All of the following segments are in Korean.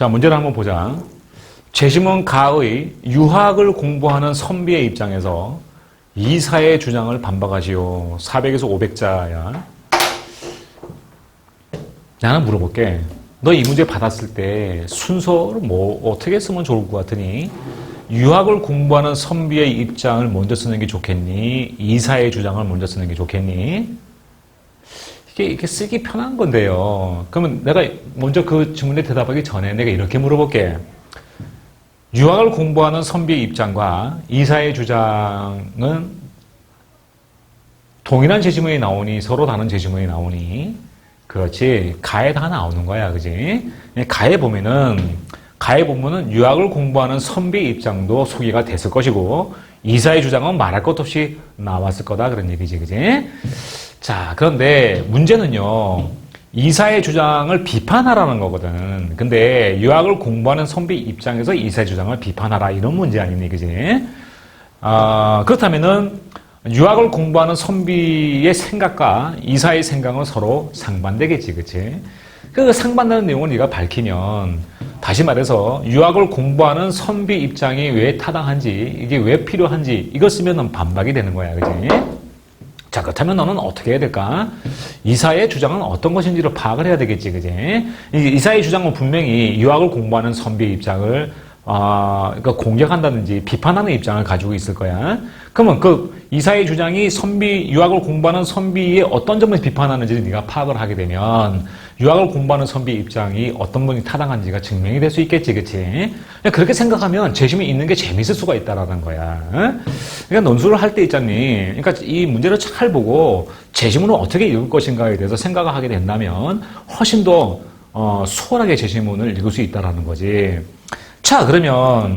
자, 문제를 한번 보자. 제시문 가의 유학을 공부하는 선비의 입장에서 이사의 주장을 반박하시오. 400에서 500자야. 나는 물어볼게. 너 이 문제 받았을 때 순서를 뭐 어떻게 쓰면 좋을 것 같으니? 유학을 공부하는 선비의 입장을 먼저 쓰는 게 좋겠니? 이사의 주장을 먼저 쓰는 게 좋겠니? 이게 이렇게 쓰기 편한 건데요. 그러면 내가 먼저 그 질문에 대답하기 전에 내가 이렇게 물어볼게. 유학을 공부하는 선비의 입장과 이사의 주장은 동일한 제시문이 나오니 서로 다른 제시문이 나오니 그렇지. 가에 다 나오는 거야. 그지? 가에 보면은 가에 보면은 유학을 공부하는 선비 입장도 소개가 됐을 것이고 이사의 주장은 말할 것 없이 나왔을 거다. 그런 얘기지. 그지 자 그런데 문제는요 이사의 주장을 비판하라는 거거든 근데 유학을 공부하는 선비 입장에서 이사의 주장을 비판하라 이런 문제 아니니 그지 아 그렇다면은 유학을 공부하는 선비의 생각과 이사의 생각은 서로 상반되겠지, 그치? 그 상반되는 내용을 네가 밝히면 다시 말해서 유학을 공부하는 선비 입장이 왜 타당한지 이게 왜 필요한지 이걸 쓰면은 반박이 되는 거야, 그치? 자 그렇다면 너는 어떻게 해야 될까? 이사의 주장은 어떤 것인지를 파악을 해야 되겠지, 그지? 이사의 주장은 분명히 유학을 공부하는 선비의 입장을 아, 그러니까 공격한다든지 비판하는 입장을 가지고 있을 거야. 그러면 그 이사의 주장이 선비 유학을 공부하는 선비의 어떤 점을 비판하는지를 네가 파악을 하게 되면 유학을 공부하는 선비 입장이 어떤 분이 타당한지가 증명이 될 수 있겠지, 그렇지? 그렇게 생각하면 재심이 있는 게 재밌을 수가 있다라는 거야. 그러니까 논술을 할 때 있잖니. 그러니까 이 문제를 잘 보고 재심문을 어떻게 읽을 것인가에 대해서 생각을 하게 된다면 훨씬 더 어, 수월하게 재심문을 읽을 수 있다라는 거지. 자, 그러면,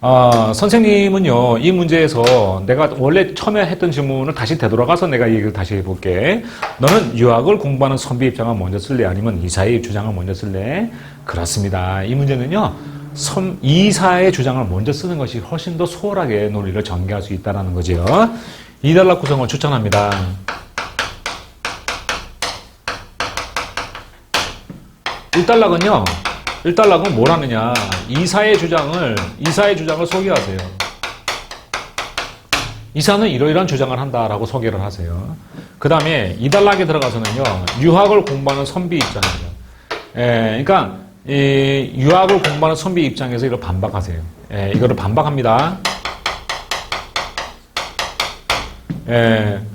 어, 선생님은요, 이 문제에서 내가 원래 처음에 했던 질문을 다시 되돌아가서 내가 이 얘기를 다시 해볼게. 너는 유학을 공부하는 선비 입장을 먼저 쓸래? 아니면 이사의 주장을 먼저 쓸래? 그렇습니다. 이 문제는요, 선, 이사의 주장을 먼저 쓰는 것이 훨씬 더 수월하게 논리를 전개할 수 있다는 거죠. 이달락 구성을 추천합니다. 1달락은요, 1달락은 뭘 하느냐. 이사의 주장을, 이사의 주장을 소개하세요. 이사는 이러이러한 주장을 한다라고 소개를 하세요. 그 다음에 2달락에 들어가서는요, 유학을 공부하는 선비 입장이죠. 예, 그러니까, 이 유학을 공부하는 선비 입장에서 이걸 반박하세요. 예, 이거를 반박합니다. 예.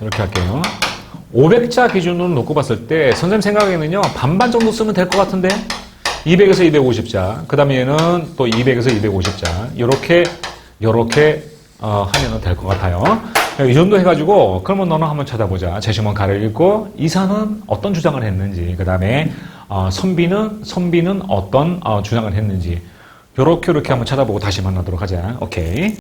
이렇게 할게요. 500자 기준으로 놓고 봤을 때 선생님 생각에는요 반반 정도 쓰면 될 것 같은데? 200에서 250자. 그 다음에는 또 200에서 250자. 이렇게 이렇게 어, 하면 될 것 같아요. 이 정도 해가지고 그러면 너는 한번 찾아보자. 제시문 가를 읽고 이사는 어떤 주장을 했는지 그 다음에 어, 선비는 선비는 어떤 어, 주장을 했는지. 요렇게 요렇게 한번 찾아보고 다시 만나도록 하자. 오케이